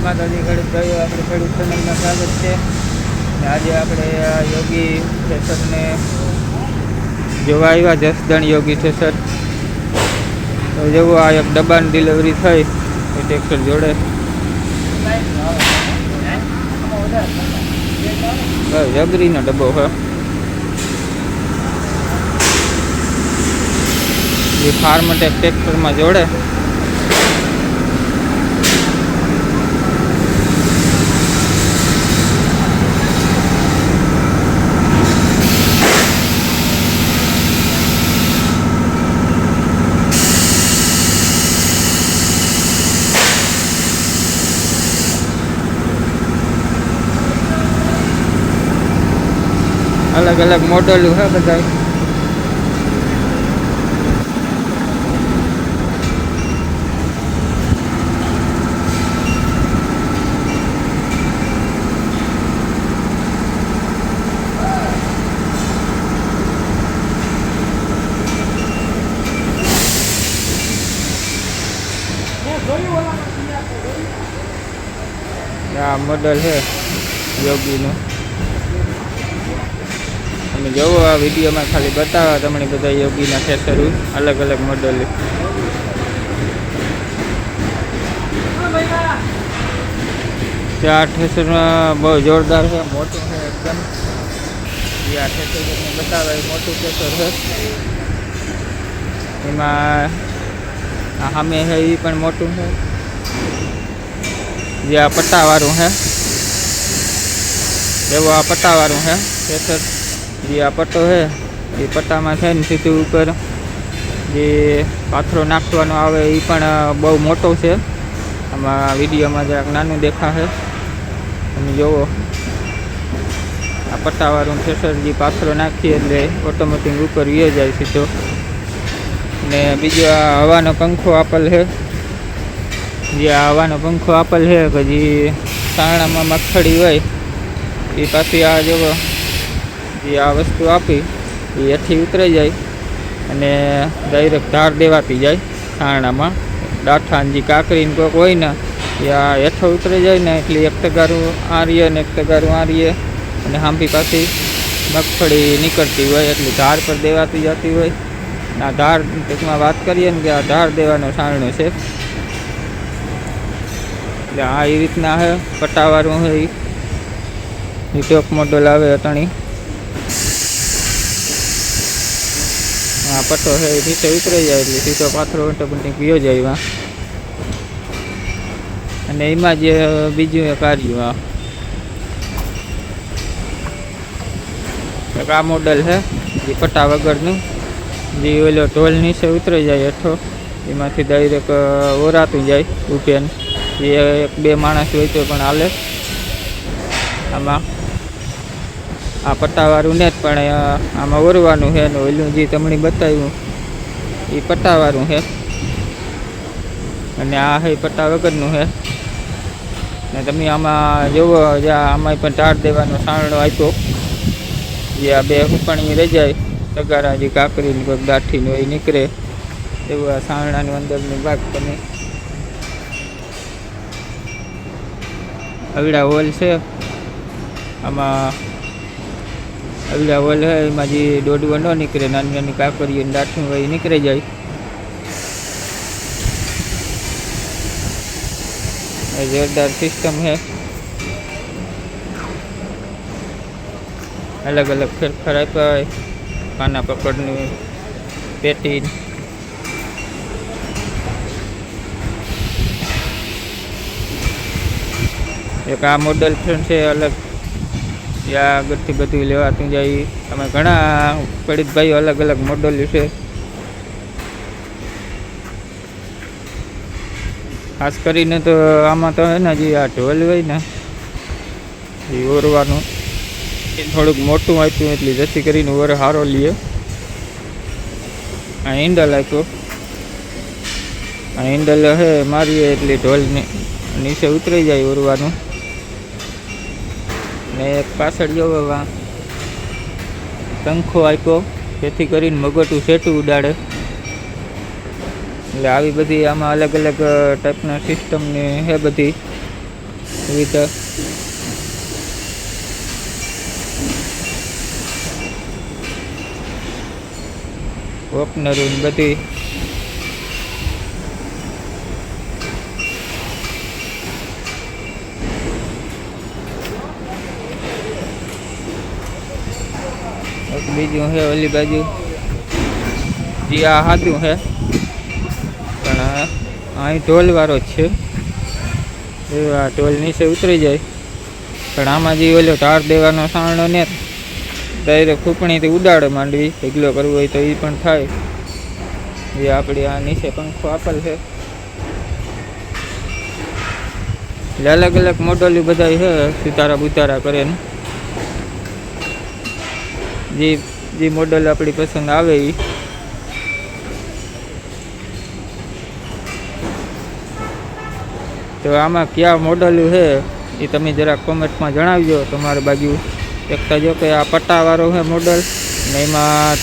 માતાજી ખેડૂત ભાઈઓ આપણે ખેડૂત ચેનલમાં સ્વાગત છે. આજે આપણે આ યોગી થેસરને જોવા આવ્યા જસદણ યોગી થેસર તો જેવું, આ એક ડબ્બાની ડિલિવરી થઈ, એ ટ્રેક્ટર જોડે. બસ અગરીનો ડબ્બો હા એ ફાર્મ ટેક ટ્રેક્ટરમાં જોડે. અલગ અલગ મોડલ છે બધા આ મોડલ છે યોગીનું. જોવો આ વિડીયોમાં ખાલી બતાવવા તમને બધા યોગીના થેસરો અલગ અલગ મોડલ આ થેસરમાં બહુ જોરદાર છે, મોટું છે એકદમ. જે આ થેસર તમને બતાવે, એ મોટું થેસર છે. એમાં આ સામે છે એ પણ મોટું છે. જે આ પટ્ટાવાળું છે. એવું આ પટ્ટાવાળું છે થેસર જે આ પટ્ટો છે, એ પટ્ટામાં છે ને સીધું ઉપર જે પાથરો નાખવાનો આવે એ પણ બહુ મોટો છે. આમાં વિડીયોમાં જરાક નાનું દેખાશે. તમે જુઓ આ પટ્ટાવાળું થેસર જે પાથરો નાખીએ એટલે ઓટોમેટિક ઉપર વીએ જાય સીધો. ને બીજો આ હવાનો પંખો આપેલ છે. જે આ હવાનો પંખો આપેલ છે, કે જે સાણામાં મગફળી હોય, એ પાછી આ જુઓ જે આ વસ્તુ આપી, એ હેઠી ઉતરાઈ જાય અને ડાયરેક્ટ ધાર દેવાતી જાય છાણામાં ડાઠાન જે કાકરીને કોઈક હોય ને, એ આ હેઠો ઉતરી જાય ને, એટલે એક તગારું આરીએ રીએ ને એક તગારું આરીએ રીએ અને હાંભી પાછી મગફળી નીકળતી હોય, એટલે ધાર પર દેવાતી જતી હોય. આ ધાર ટૂંકમાં વાત કરીએ ને કે આ ધાર દેવાનો છાણનો છે. એટલે આ એ રીતના છે પટ્ટાવાળું હોય એ ટોક મોડલ આવે અટણી. આ પટ્ટો છે નીચે ઉતરી જાય એટલે સીધો પાથરો ઓટોમેટિક ગયો જાય અને એમાં જે બીજું એક આ એક આ મોડલ છે, જે પટ્ટા વગરનું. જે ઓલો ઢોલ નીચે ઉતરી જાય હેઠો. એમાંથી ડાયરેક્ટ ઓરાતું જાય ઉપેન. એ એક બે માણસ હોય તો પણ હાલે. આમાં. આ પટ્ટાવાળું ને જ પણ આમાં ઓરવાનું છે ને ઓલું જે તમને બતાવ્યું. એ પટ્ટાવાળું છે. અને આ છે પટ્ટા વગરનું છે. ને તમે આમાં જુઓ જે આમાં પણ ટાળ દેવાનો સાણડો આપ્યો. જે આ બે હુંપણી રહી જાય. તગારા જે કાકરીને કોઈ હોય એ નીકળે. એવું આ સાણડાની અંદરનું ભાગ તમે અવડા હોલ છે. આમાં અવડા હોલ છે એમાં જે દોડવો ન નીકળે, નાની નાની કાકરીઓ ને દાઠું હોય એ નીકળી જાય. એ જોરદાર સિસ્ટમ છે. અલગ અલગ ફેરફાર આપ્યા હોય પાના પકડની પેટી એક આ મોડલ પણ છે, અલગ ત્યાં આગળથી બધું લેવાતું જાય. અમે ઘણા પડિત ભાઈઓ અલગ અલગ મોડલ છે. ખાસ કરીને તો આમાં તો હે ને જે આ ઢોલ હોય ને, એ ઓરવાનું. એ થોડુંક મોટું આપ્યું એટલે જેથી કરીને ઓર સારો લઈએ આ હેન્ડલ આપ્યો. આ હેન્ડલ હે મારીએ એટલે ઢોલને નીચે ઉતરી જાય ઓરવાનું. ને એક પાછળ જોવો શંખો આપ્યો. જેથી કરીને મગટું સેટું ઉડાડે. એટલે આવી બધી આમાં અલગ અલગ ટાઈપના સિસ્ટમની હે બધી. સુવિધા ઓપનરું બધી એક બીજું છે ઓલી બાજુ. જે આ હાથું છે પણ અહીં ટોલવાળો જ છે. આ ઢોલ નીચે ઉતરી જાય. પણ આમાં જે ઓલો ટાર દેવાનો સાણો ને ડાયરેક્ટ ખૂંપણીથી ઉડાડે માંડવી. ઢગલો કરવો હોય તો એ પણ થાય. એ આપણી આ નીચે પંખો આપેલ છે. અલગ અલગ મોડલ બધા છે સુતારા બુતારા કરે ને. જે જે મોડલ આપણી પસંદ આવે એ તો આમાં કયા મોડલ છે એ તમે જરાક કોમેન્ટમાં જણાવજો તમારી બાજુ. એક તો જો કે આ પટ્ટાવાળો છે મોડલ, ને એમાં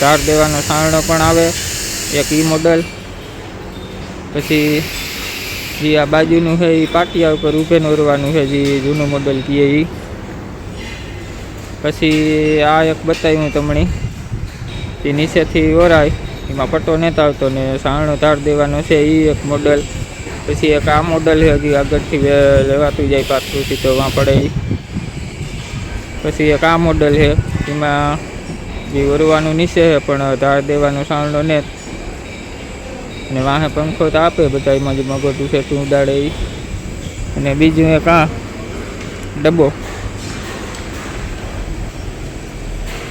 ધાર દેવાનો સારણો પણ આવે, એક ઈ મોડલ. પછી જે આ બાજુનું છે એ પાટિયા ઉપર ઊભે નોરવાનું છે, જે જૂનું મોડલ કહીએ એ પછી આ એક બતાવ્યું તમને. તે નીચેથી ઓરાય, એમાં પટ્ટો નહોતો આવતો ને સાણો ધાર દેવાનો છે એ એક મોડલ પછી એક આ મોડલ હજી આગળથી લેવાતું જાય પાછું તો વાં પડે પછી એક આ મોડલ છે, એમાં જે ઓરવાનું નીચે છે, પણ ધાર દેવાનો સાણો ને અને વાહે પંખો તો આપે બધા એમાં જે મગોટું છે, તું ઉડાડે એ અને બીજું એક આ ડબ્બો.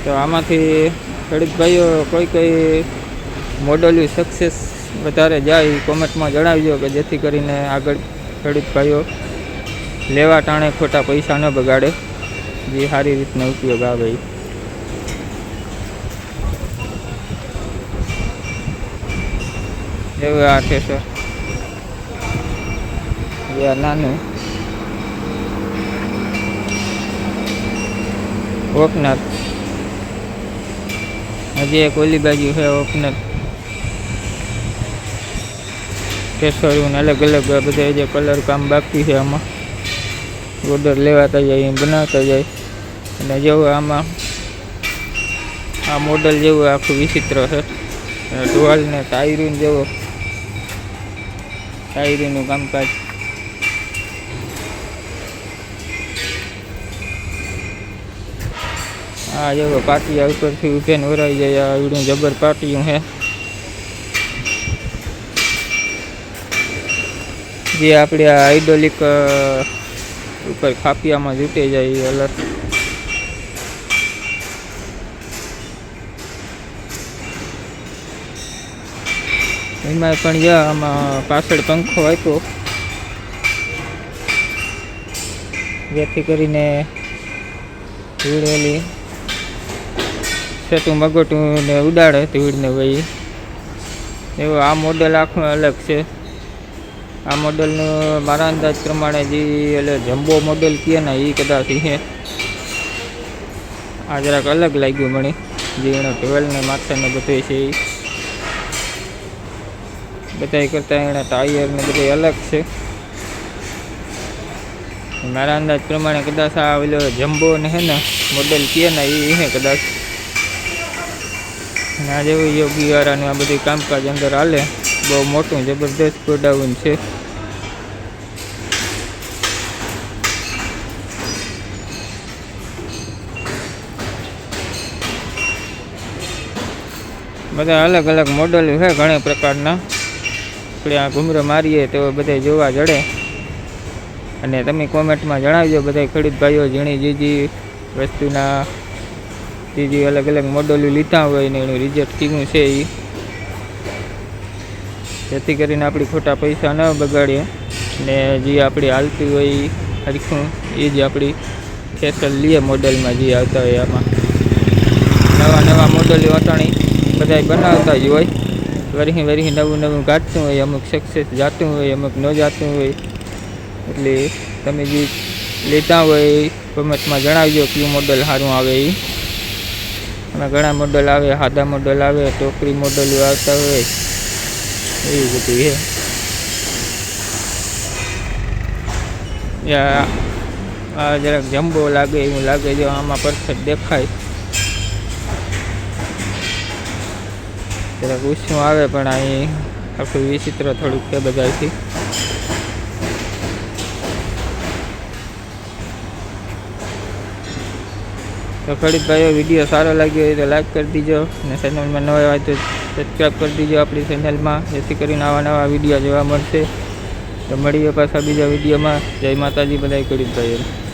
તો આમાંથી ખેડૂત ભાઈઓ કોઈ કોઈ મોડલ સક્સેસ વધારે જાય કોમેન્ટમાં જણાવજો કે જેથી કરીને આગળ ખેડૂત ભાઈઓ લેવા ટાણે ખોટા પૈસા ન બગાડે. જે સારી રીતનો ઉપયોગ આવે એવું આ છે સર નાનું. ઓપનર હજી એક ઓલી બાજુ છે ઓપનર. કેસરીઓને અલગ અલગ બધા જે કલર કામ બાકી છે આમાં. ઓર્ડર લેવાતા જાય, એમ બનાવતા જાય. અને જેવું આમાં, આ મોડલ જેવું આખું વિચિત્ર છે. અને ઢોલ ને ટાયરું જેવો ટાયરીનું કામકાજ. આ જેવો પાટિયા ઉપરથી ઉભે વરાઈ જાય, આ એવડું જબર પાટિયું છે જે આપણે આ હાઇડ્રોલિક ઉપર ખાપિયામાં જૂટી જાય એ અલગ. એમાં પણ જ્યાં આમાં પાછળ પંખો આપ્યો. જેથી કરીને ધૂળ ઓલી સેતું મગોટું ને ઉડાડે તીડને વહી એવું આ મોડેલ આખું અલગ છે. આ મોડલનું મારા અંદાજ પ્રમાણે જે એટલે જમ્બો મોડેલ કહે ને એ કદાચ છે આ જરાક અલગ લાગ્યું મને. જે એનો ટ્વેલને માથાને માથા બધું છે એ બધાય કરતાં એના ટાયર ને બધું અલગ છે. મારા અંદાજ પ્રમાણે કદાચ આ પેલો જમ્બો ને હે ને મોડેલ કહે ને એ હે કદાચ. અને આ જેવું યોગી વાળાનું આ બધું કામકાજ અંદર હાલે. બહુ મોટું જબરદસ્ત ગોડાઉન છે. બધા અલગ અલગ મોડલ છે ઘણા પ્રકારના. આપણે આ ઘૂમરો મારીએ તો બધા જોવા જડે. અને તમે કોમેન્ટમાં જણાવજો બધા ખેડૂત ભાઈઓ જેણી જે જે વસ્તુના જે જે અલગ અલગ મોડલો લીધા હોય ને એનું રિઝલ્ટ કીધું છે એ જેથી કરીને આપણે ખોટા પૈસા ન બગાડીએ. ને જે આપણી હાલતી હોય એ હરખું એ જ આપણી ફેસલ લઈએ મોડલમાં જે આવતા હોય આમાં. નવા નવા મોડલો અટાણી બધા બનાવતા જ હોય. વરી વરી નવું નવું કાઢતું હોય, અમુક સક્સેસ જાતું હોય, અમુક ન જાતું હોય. એટલે તમે જે લેતા હોય એ કોમેન્ટમાં જણાવજો કયું મોડલ સારું આવે એ એમાં ઘણા મોડલ આવે, સાદા મોડલ આવે, ટોકરી મોડલો આવતા હોય. એવું બધું છે. આ જરાક જમ્બો લાગે એવું લાગે જો આમાં પરફેક્ટ દેખાય. જરાક ઉષ્ણું આવે પણ અહીં આખું વિચિત્ર થોડુંક છે બધાથી તો ભાઈઓ વીડિયો સારો લાગ્યો હોય તો લાઈક કરી દીજો અને ચેનલમાં નવા હોય તો સબસ્ક્રાઈબ કરી દીજો આપણી ચેનલમાં જેથી કરીને આવા નવા વીડિયો જોવા મળશે. તો મળીએ પાછા બીજા વિડીયોમાં. જય માતાજી બધા ખડીકભાઈઓ